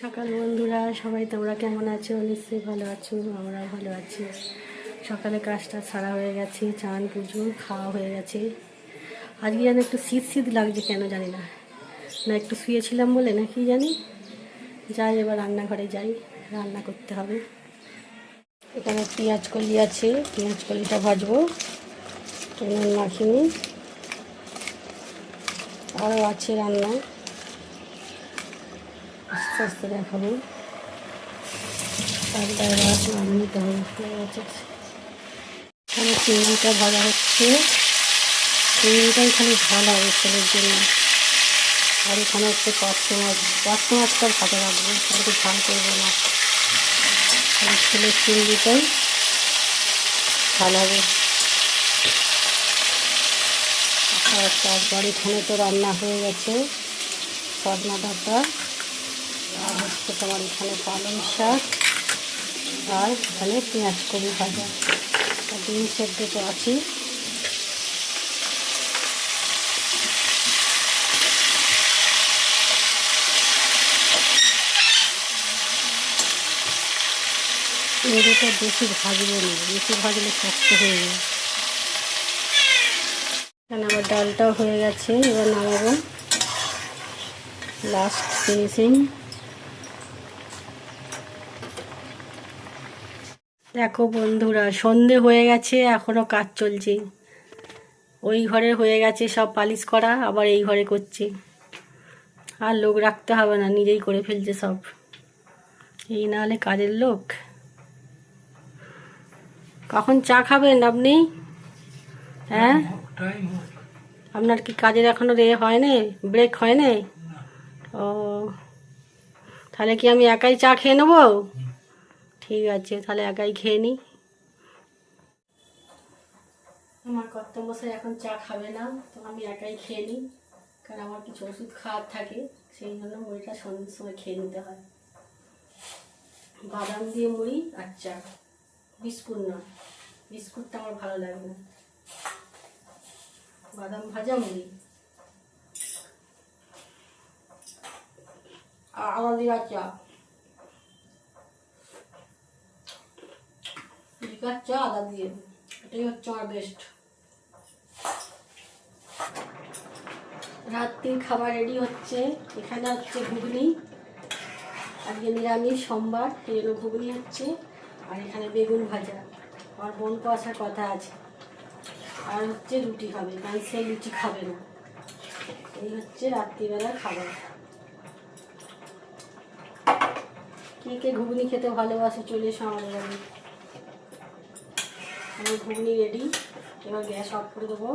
সকাল বন্ধুরা, সবাই তোমরা কেমন আছো? নিশ্চয়ই ভালো আছো, আমরাও ভালো আছি। সকালে কাজটা সারা হয়ে গেছে, চান, পুজো, খাওয়া হয়ে গেছে। আজকে যেন একটু শীত শীত লাগছে কেন জানি না। না, একটু শুয়েছিলাম বলে না কি জানি? যাই, এবার রান্নাঘরে যাই, রান্না করতে হবে। এখানে পেঁয়াজ কলি আছে, পেঁয়াজ কলিটা ভাজবো। মাখিনি আরও আছে রান্না। আস্তে আস্তে দেখাবো। এখানে চিংড়িটা হচ্ছে। চিংড়িটাই খালি ভালো হবে জন্য। আর এখানে হচ্ছে মাছ। পাঁচশো মাছটা ভাজা রাখব করব না। ছেলের চিংড়িটাই ভালো হবে। তারপর এখানে তো রান্না হয়ে গেছে। সজনা ডাটা। আর হচ্ছে তোমার এখানে পালং শাক আর এখানে পেঁয়াজ কড়ি ভাজা। আর ডিম সেদ্ধ তো আছেই। চিংড়িটা বেশি ভাজবো না, বেশি ভাজলে শক্ত হয়ে যাবে এখানে আবার ডালটাও হয়ে গেছে, এবার নামাবো। লাস্ট ফিনিশিং দেখো বন্ধুরা, সন্ধে হয়ে গেছে এখনও কাজ চলছে। ওই ঘরে হয়ে গেছে সব পালিশ করা, আবার এই ঘরে করছে। আর লোক রাখতে হবে না, নিজেই করে ফেলছে সব। এই না হলে কাজের লোক। কখন চা খাবেন আপনি? হ্যাঁ? আপনার কি কাজের এখনও রে হয় না ব্রেক হয় না ও, তাহলে কি আমি একাই চা খেয়ে নেব? ঠিক আছে, তাহলে একাই খেয়ে নিই আমার কর্তব্যসাই এখন চা খাবে না, তো আমি একাই খেয়ে নিই কারণ আমার কিছু ওষুধ খাওয়ার থাকে, সেই জন্য মুড়িটা সন্ধ্যের সময় খেয়ে নিতে হয়। বাদাম দিয়ে মুড়ি আর চা, বিস্কুট না, বিস্কুটটা আমার ভালো লাগবে না। বাদাম ভাজা মুড়ি। আর চা। লিকার চা আদা দিয়ে এটাই হচ্ছে আমার বেস্ট রাত্রির খাবার রেডি হচ্ছে। এখানে হচ্ছে ঘুগনি। আজকে নিরামিষ সোমবার এই জন্য ঘুগনি হচ্ছে। আর এখানে বেগুন ভাজা। আমার বোন তো আসার কথা আছে। আর হচ্ছে রুটি খাবে, কারণ সে লুচি খাবে না। এই হচ্ছে রাত্রিবেলার খাবার। কে কে ঘুগনি খেতে ভালোবাসে চলে এসো আমাদের বাড়ি। আমার ঘুগনি রেডি এবার গ্যাস অফ করে দেবো।